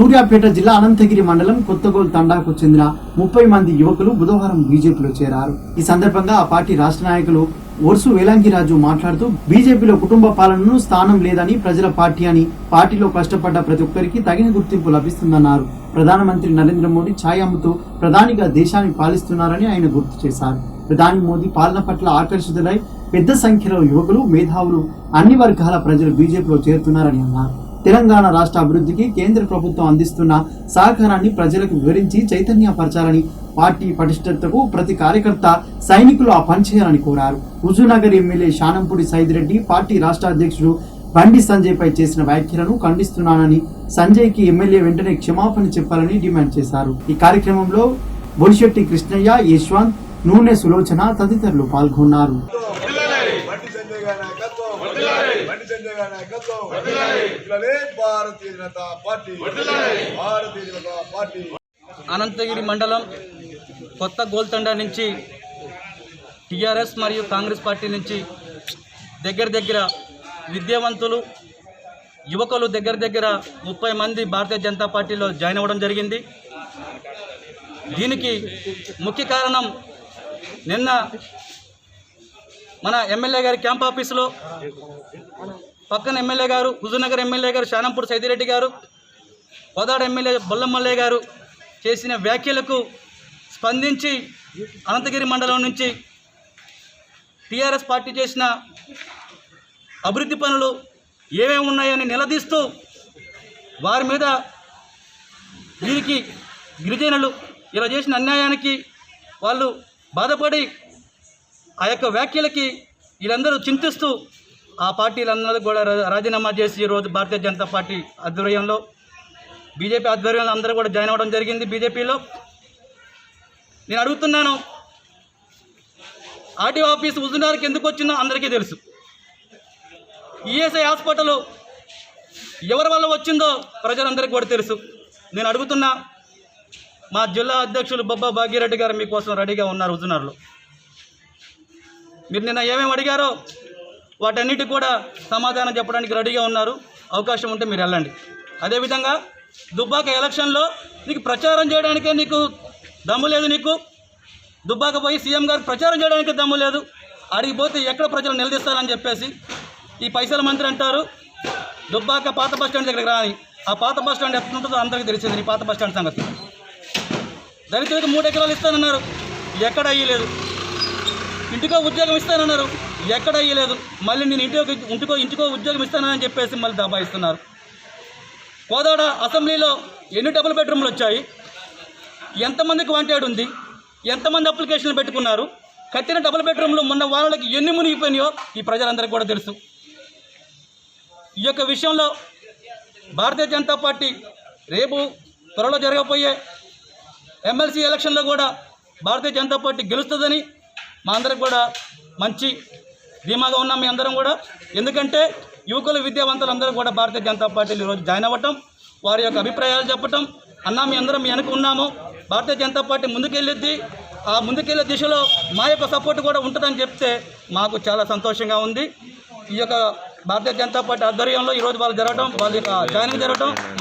సూర్యాపేట జిల్లా అనంతగిరి మండలం కొత్తగోల్ తండాకు చెందిన ముప్పై మంది యువకులు బుధవారం బీజేపీలో చేరారు. ఈ సందర్భంగా ఆ పార్టీ రాష్ట్ర నాయకులు ఒర్సు వేలాంగిరాజు మాట్లాడుతూ బీజేపీలో కుటుంబ పాలనను స్థానం లేదని ప్రజల పార్టీ అని పార్టీలో కష్టపడ్డ ప్రతి ఒక్కరికి తగిన గుర్తింపు లభిస్తుందన్నారు. ప్రధానమంత్రి నరేంద్ర మోడీ ఛాయ్ అమ్ముతూ ప్రధానిగా దేశాన్ని పాలిస్తున్నారని ఆయన గుర్తు చేశారు. ప్రధాని మోదీ పాలన పట్ల ఆకర్షితులై పెద్ద సంఖ్యలో యువకులు మేధావులు అన్ని వర్గాల ప్రజలు బీజేపీలో చేరుతున్నారని అన్నారు. తెలంగాణ రాష్ట్ర అభివృద్ధికి కేంద్ర ప్రభుత్వం అందిస్తున్న సహకారాన్ని ప్రజలకు వివరించి చైతన్యపరచాలని పార్టీ పటిష్టతకు ప్రతి కార్యకర్త సైనికులు ఆ పనిచేయాలని కోరారు. హుజూర్నగర్ ఎమ్మెల్యే శానంపూడి సైదిరెడ్డి పార్టీ రాష్ట్ర అధ్యక్షుడు బండి సంజయ్ పై చేసిన వ్యాఖ్యలను ఖండిస్తున్నానని సంజయ్కి ఎమ్మెల్యే వెంటనే క్షమాపణ చెప్పాలని డిమాండ్ చేశారు. ఈ కార్యక్రమంలో బొలిశెట్టి కృష్ణయ్య యశ్వంత్ నూనె సులోచన తదితరులు పాల్గొన్నారు. బండి సంజయ్ గారి నాయకత్వం ఇట్లనే భారతీయ జనతా పార్టీ. భారతీయ జనతా పార్టీ. అనంతగిరి మండలం కొత్త గోల్తండ నుంచి టీఆర్ఎస్ మరియు కాంగ్రెస్ పార్టీ నుంచి దగ్గర దగ్గర విద్యావంతులు యువకులు దగ్గర దగ్గర ముప్పై మంది భారతీయ జనతా పార్టీలో జాయిన్ అవ్వడం జరిగింది. దీనికి ముఖ్య కారణం నిన్న మన ఎమ్మెల్యే గారి క్యాంప్ ఆఫీసులో పక్కన ఎమ్మెల్యే గారు హుజూర్నగర్ ఎమ్మెల్యే గారు శానంపూర్ సైదిరెడ్డి గారు కోదాడ ఎమ్మెల్యే బొల్లమల్లయ్య గారు చేసిన వ్యాఖ్యలకు స్పందించి అనంతగిరి మండలం నుంచి టీఆర్ఎస్ పార్టీ చేసిన అభివృద్ధి పనులు ఏమేమి ఉన్నాయని నిలదీస్తూ వారి మీద వీరికి గిరిజనులు ఇలా చేసిన అన్యాయానికి వాళ్ళు బాధపడి ఆ యొక్క వ్యాఖ్యలకి వీళ్ళందరూ చింతిస్తూ ఆ పార్టీలందరూ కూడా రాజీనామా చేసి ఈరోజు భారతీయ జనతా పార్టీ ఆధ్వర్యంలో బీజేపీ ఆధ్వర్యంలో అందరూ కూడా జాయిన్ అవ్వడం జరిగింది బీజేపీలో. నేను అడుగుతున్నాను ఆర్టీఓ ఆఫీస్ ఉజునార్కి ఎందుకు వచ్చిందో అందరికీ తెలుసు. ఈఎస్ఐ హాస్పిటల్ ఎవరి వల్ల వచ్చిందో ప్రజలందరికీ కూడా తెలుసు. నేను అడుగుతున్నా మా జిల్లా అధ్యక్షులు బొబ్బా భాగ్యరెడ్డి గారు మీకోసం రెడీగా ఉన్నారు ఉజునార్లో మీరు నిన్న ఏమేమి అడిగారో వాటన్నిటికి కూడా సమాధానం చెప్పడానికి రెడీగా ఉన్నారు. అవకాశం ఉంటే మీరు వెళ్ళండి. అదేవిధంగా దుబ్బాక ఎలక్షన్లో నీకు ప్రచారం చేయడానికే నీకు దమ్ము లేదు నీకు. దుబ్బాక పోయి సీఎం గారు ప్రచారం చేయడానికి దమ్ము లేదు. అడిగిపోతే ఎక్కడ ప్రజలు నిలదీస్తారని చెప్పేసి ఈ పైసల మంత్రి అంటారు. దుబ్బాక పాత బస్ స్టాండ్ దగ్గరికి రాని ఆ పాత బస్ స్టాండ్ ఉంటుందో అందరికీ తెలిసింది ఈ పాత బస్ స్టాండ్ సంగతి. దళితులకు మూడు ఎకరాలు ఇస్తానన్నారు. ఎక్కడ అయ్యలేదు. ఇంటికో ఉద్యోగం ఇస్తానన్నారు. ఎక్కడ అయ్యలేదు. మళ్ళీ నేను ఇంటికో ఇంటికో ఇంటికో ఉద్యోగం ఇస్తానని చెప్పేసి మళ్ళీ దబాయిస్తున్నారు. కోదాడ అసెంబ్లీలో ఎన్ని డబుల్ బెడ్రూమ్లు వచ్చాయి? ఎంతమందికి వాంటెడ్ ఉంది? ఎంతమంది అప్లికేషన్లు పెట్టుకున్నారు? కట్టిన డబుల్ బెడ్రూమ్లు మొన్న వాళ్ళకి ఎన్ని మునిగిపోయినాయో ఈ ప్రజలందరికీ కూడా తెలుసు. ఈ యొక్క విషయంలో భారతీయ జనతా పార్టీ రేపు త్వరలో జరగబోయే ఎమ్మెల్సీ ఎలక్షన్లో కూడా భారతీయ జనతా పార్టీ గెలుస్తుందని మా అందరికి కూడా మంచి ధీమాగా ఉన్నాం మీ అందరం కూడా. ఎందుకంటే యువకులు విద్యావంతులు అందరూ కూడా భారతీయ జనతా పార్టీలు ఈరోజు జాయిన్ అవ్వటం వారి యొక్క అభిప్రాయాలు చెప్పటం అన్నా మీ అందరం మీ వెనక ఉన్నాము. భారతీయ జనతా పార్టీ ముందుకెళ్ళిద్ది. ఆ ముందుకెళ్ళే దిశలో మా యొక్క సపోర్ట్ కూడా ఉంటుందని చెప్తే మాకు చాలా సంతోషంగా ఉంది. ఈ యొక్క భారతీయ జనతా పార్టీ ఆధ్వర్యంలో ఈరోజు వాళ్ళు జరగడం వాళ్ళ యొక్క జాయినింగ్ జరగడం